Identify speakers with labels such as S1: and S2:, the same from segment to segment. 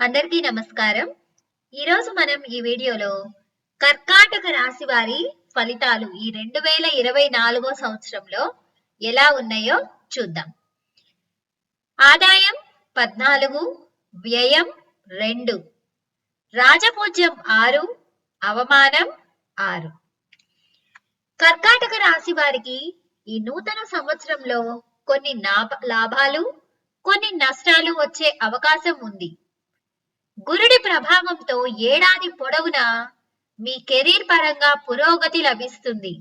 S1: అందరికీ నమస్కారం. ఈరోజు మనం ఈ వీడియోలో కర్కాటక రాశి వారి ఫలితాలు ఈ రెండు వేల ఇరవై నాలుగో సంవత్సరంలో ఎలా ఉన్నాయో చూద్దాం. ఆదాయం పద్నాలుగు వ్యయం రెండు రాజపూజ్యం ఆరు అవమానం ఆరు. కర్కాటక రాశి వారికి ఈ నూతన సంవత్సరంలో కొన్ని నాభ- లాభాలు కొన్ని నష్టాలు వచ్చే అవకాశం ఉంది. గురుడి ప్రభావంతో ఏడాది పొడవునా మీ కెరీర్ పరంగా పురోగతి లభిస్తుంది.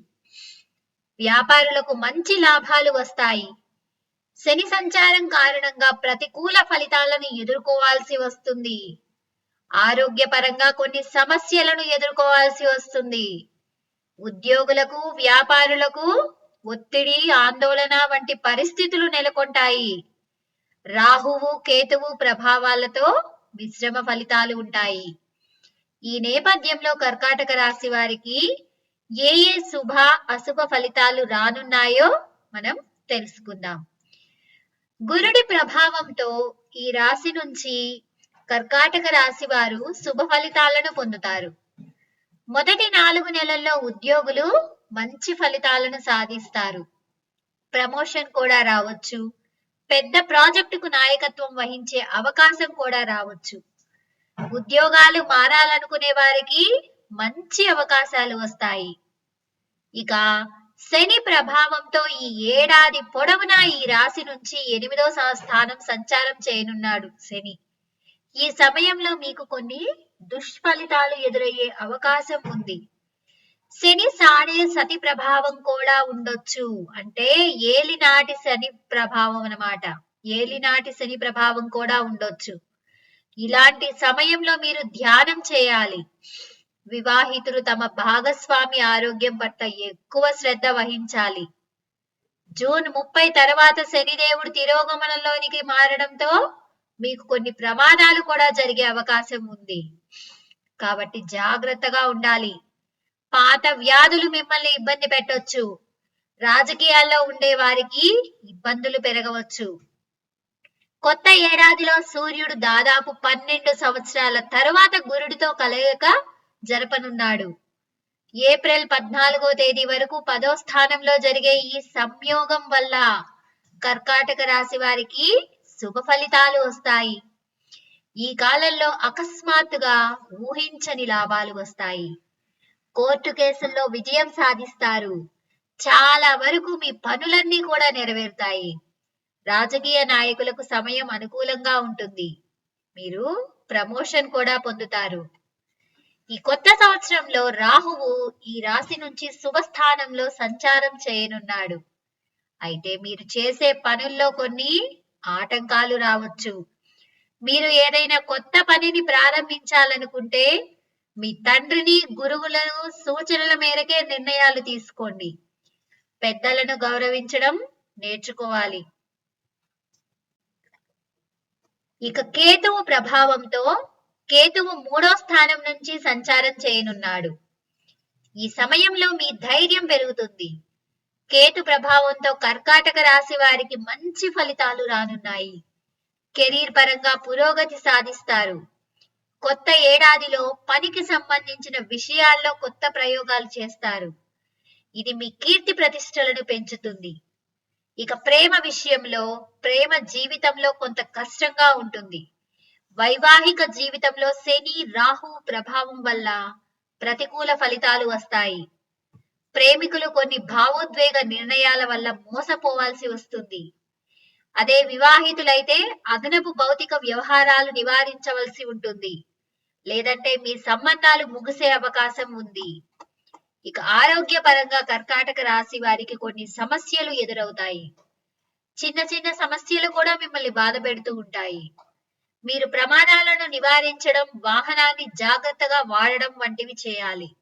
S1: వ్యాపారులకు మంచి లాభాలు వస్తాయి. శని సంచారం కారణంగా ప్రతికూల ఫలితాలను ఎదుర్కోవాల్సి వస్తుంది. ఆరోగ్యపరంగా కొన్ని సమస్యలను ఎదుర్కోవాల్సి వస్తుంది. ఉద్యోగులకు వ్యాపారులకు ఒత్తిడి ఆందోళన వంటి పరిస్థితులు నెలకొంటాయి. రాహువు కేతువు ప్రభావాలతో మిశ్రమ ఫలితాలు ఉంటాయి. ఈ నేపథ్యంలో కర్కాటక రాశి వారికి ఏ ఏ శుభ అశుభ ఫలితాలు రానున్నాయో మనం తెలుసుకుందాం. గురుడి ప్రభావంతో ఈ రాశి నుంచి కర్కాటక రాశి వారు శుభ ఫలితాలను పొందుతారు. మొదటి నాలుగు నెలల్లో ఉద్యోగులు మంచి ఫలితాలను సాధిస్తారు. ప్రమోషన్ కూడా రావచ్చు. పెద్ద ప్రాజెక్టుకు నాయకత్వం వహించే అవకాశం కూడా రావచ్చు. ఉద్యోగాలు మారాలనుకునే వారికి మంచి అవకాశాలు వస్తాయి. ఇక శని ప్రభావంతో ఈ ఏడాది పొడవునా ఈ రాశి నుంచి ఎనిమిదో స్థానం సంచారం చేయనున్నాడు శని. ఈ సమయంలో మీకు కొన్ని దుష్ఫలితాలు ఎదురయ్యే అవకాశం ఉంది. శని సాడే సతి ప్రభావం కూడా ఉండొచ్చు. అంటే ఏలినాటి శని ప్రభావం అన్నమాట. ఏలినాటి శని ప్రభావం కూడా ఉండొచ్చు. ఇలాంటి సమయంలో మీరు ధ్యానం చేయాలి. వివాహితులు తమ భాగస్వామి ఆరోగ్యం పట్ల ఎక్కువ శ్రద్ధ వహించాలి. జూన్ ముప్పై తర్వాత శనిదేవుడు తిరోగమనంలోనికి మారడంతో మీకు కొన్ని ప్రమాదాలు కూడా జరిగే అవకాశం ఉంది. కాబట్టి జాగ్రత్తగా ఉండాలి. పాత వ్యాధులు మిమ్మల్ని ఇబ్బంది పెట్టవచ్చు రాజకీయాల్లో ఉండే వారికి ఇబ్బందులు పెరగవచ్చు. కొత్త ఏడాదిలో సూర్యుడు దాదాపు పన్నెండు సంవత్సరాల తరువాత గురుడితో కలయిక జరపనున్నాడు. ఏప్రిల్ పద్నాలుగో తేదీ వరకు పదో స్థానంలో జరిగే ఈ సంయోగం వల్ల కర్కాటక రాశి వారికి శుభ ఫలితాలు వస్తాయి. ఈ కాలంలో అకస్మాత్తుగా ఊహించని లాభాలు వస్తాయి. కోర్టు కేసుల్లో విజయం సాధిస్తారు. చాలా వరకు మీ పనులన్నీ కూడా నెరవేరుతాయి. రాజకీయ నాయకులకు సమయం అనుకూలంగా ఉంటుంది. మీరు ప్రమోషన్ కూడా పొందుతారు. ఈ కొత్త సంవత్సరంలో రాహువు ఈ రాశి నుంచి శుభస్థానంలో సంచారం చేయనున్నాడు. అయితే మీరు చేసే పనుల్లో కొన్ని ఆటంకాలు రావచ్చు. మీరు ఏదైనా కొత్త పనిని ప్రారంభించాలనుకుంటే మీ తండ్రిని గురువులను సూచనల మేరకే నిర్ణయాలు తీసుకోండి. పెద్దలను గౌరవించడం నేర్చుకోవాలి. ఇక కేతువు ప్రభావంతో కేతువు మూడో స్థానం నుంచి సంచారం చేయనున్నాడు. ఈ సమయంలో మీ ధైర్యం పెరుగుతుంది. కేతు ప్రభావంతో కర్కాటక రాశి వారికి మంచి ఫలితాలు రానున్నాయి. కెరీర్ పరంగా పురోగతి సాధిస్తారు. కొత్త ఏడాదిలో పనికి సంబంధించిన విషయాల్లో కొత్త ప్రయోగాలు చేస్తారు. ఇది మీ కీర్తి ప్రతిష్టలను పెంచుతుంది. ఇక ప్రేమ విషయంలో ప్రేమ జీవితంలో కొంత కష్టంగా ఉంటుంది. వైవాహిక జీవితంలో శని రాహు ప్రభావం వల్ల ప్రతికూల ఫలితాలు వస్తాయి. ప్రేమికులు కొన్ని భావోద్వేగ నిర్ణయాల వల్ల మోసపోవాల్సి వస్తుంది. అదే వివాహితులైతే అదనపు భౌతిక వ్యవహారాలు నివారించవలసి ఉంటుంది. లేదంటే మీ సంబంధాలు ముగిసే అవకాశం ఉంది. ఇక ఆరోగ్యపరంగా కర్కాటక రాశి వారికి కొన్ని సమస్యలు ఎదురవుతాయి. చిన్న చిన్న సమస్యలు కూడా మిమ్మల్ని బాధ పెడుతూ ఉంటాయి. మీరు ప్రమాదాలను నివారించడం వాహనాన్ని జాగ్రత్తగా వాడడం వంటివి చేయాలి.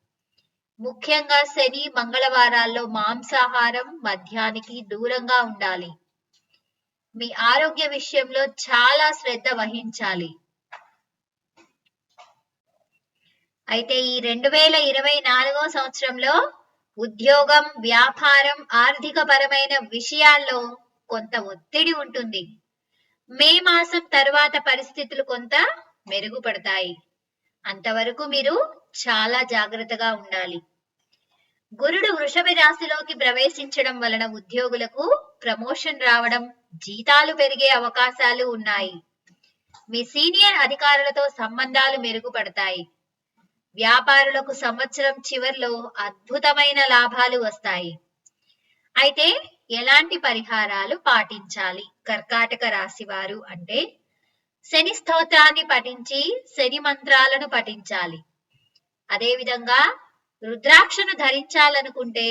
S1: ముఖ్యంగా శని మంగళవారాల్లో మాంసాహారం మద్యానికి దూరంగా ఉండాలి. మీ ఆరోగ్య విషయంలో చాలా శ్రద్ధ వహించాలి. అయితే ఈ రెండు వేల ఇరవై నాలుగో సంవత్సరంలో ఉద్యోగం వ్యాపారం ఆర్థిక పరమైన విషయాల్లో కొంత ఒత్తిడి ఉంటుంది. మే మాసం తర్వాత పరిస్థితులు కొంత మెరుగుపడతాయి. అంతవరకు మీరు చాలా జాగ్రత్తగా ఉండాలి. గురుడు వృషభ రాశిలోకి ప్రవేశించడం వలన ఉద్యోగులకు ప్రమోషన్ రావడం జీతాలు పెరిగే అవకాశాలు ఉన్నాయి. మీ సీనియర్ అధికారులతో సంబంధాలు మెరుగుపడతాయి. వ్యాపారులకు సంవత్సరం చివర్లో అద్భుతమైన లాభాలు వస్తాయి. అయితే ఎలాంటి పరిహారాలు పాటించాలి? కర్కాటక రాశి వారు అంటే శని స్తోత్రాన్ని పఠించి శని మంత్రాలను పఠించాలి. అదేవిధంగా రుద్రాక్షను ధరించాలనుకుంటే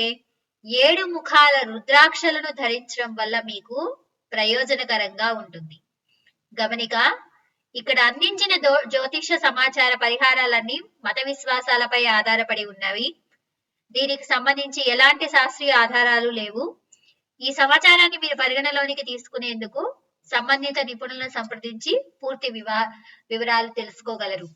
S1: ఏడు ముఖాల రుద్రాక్షలను ధరించడం వల్ల మీకు ప్రయోజనకరంగా ఉంటుంది. గమనిక ఇక్కడ అందించిన జ్యోతిష సమాచార పరిహారాలన్నీ మత విశ్వాసాలపై ఆధారపడి ఉన్నవి. దీనికి సంబంధించి ఎలాంటి శాస్త్రీయ ఆధారాలు లేవు. ఈ సమాచారాన్ని మీరు పరిగణలోనికి తీసుకునేందుకు సంబంధిత నిపుణులను సంప్రదించి పూర్తి వివా వివరాలు తెలుసుకోగలరు.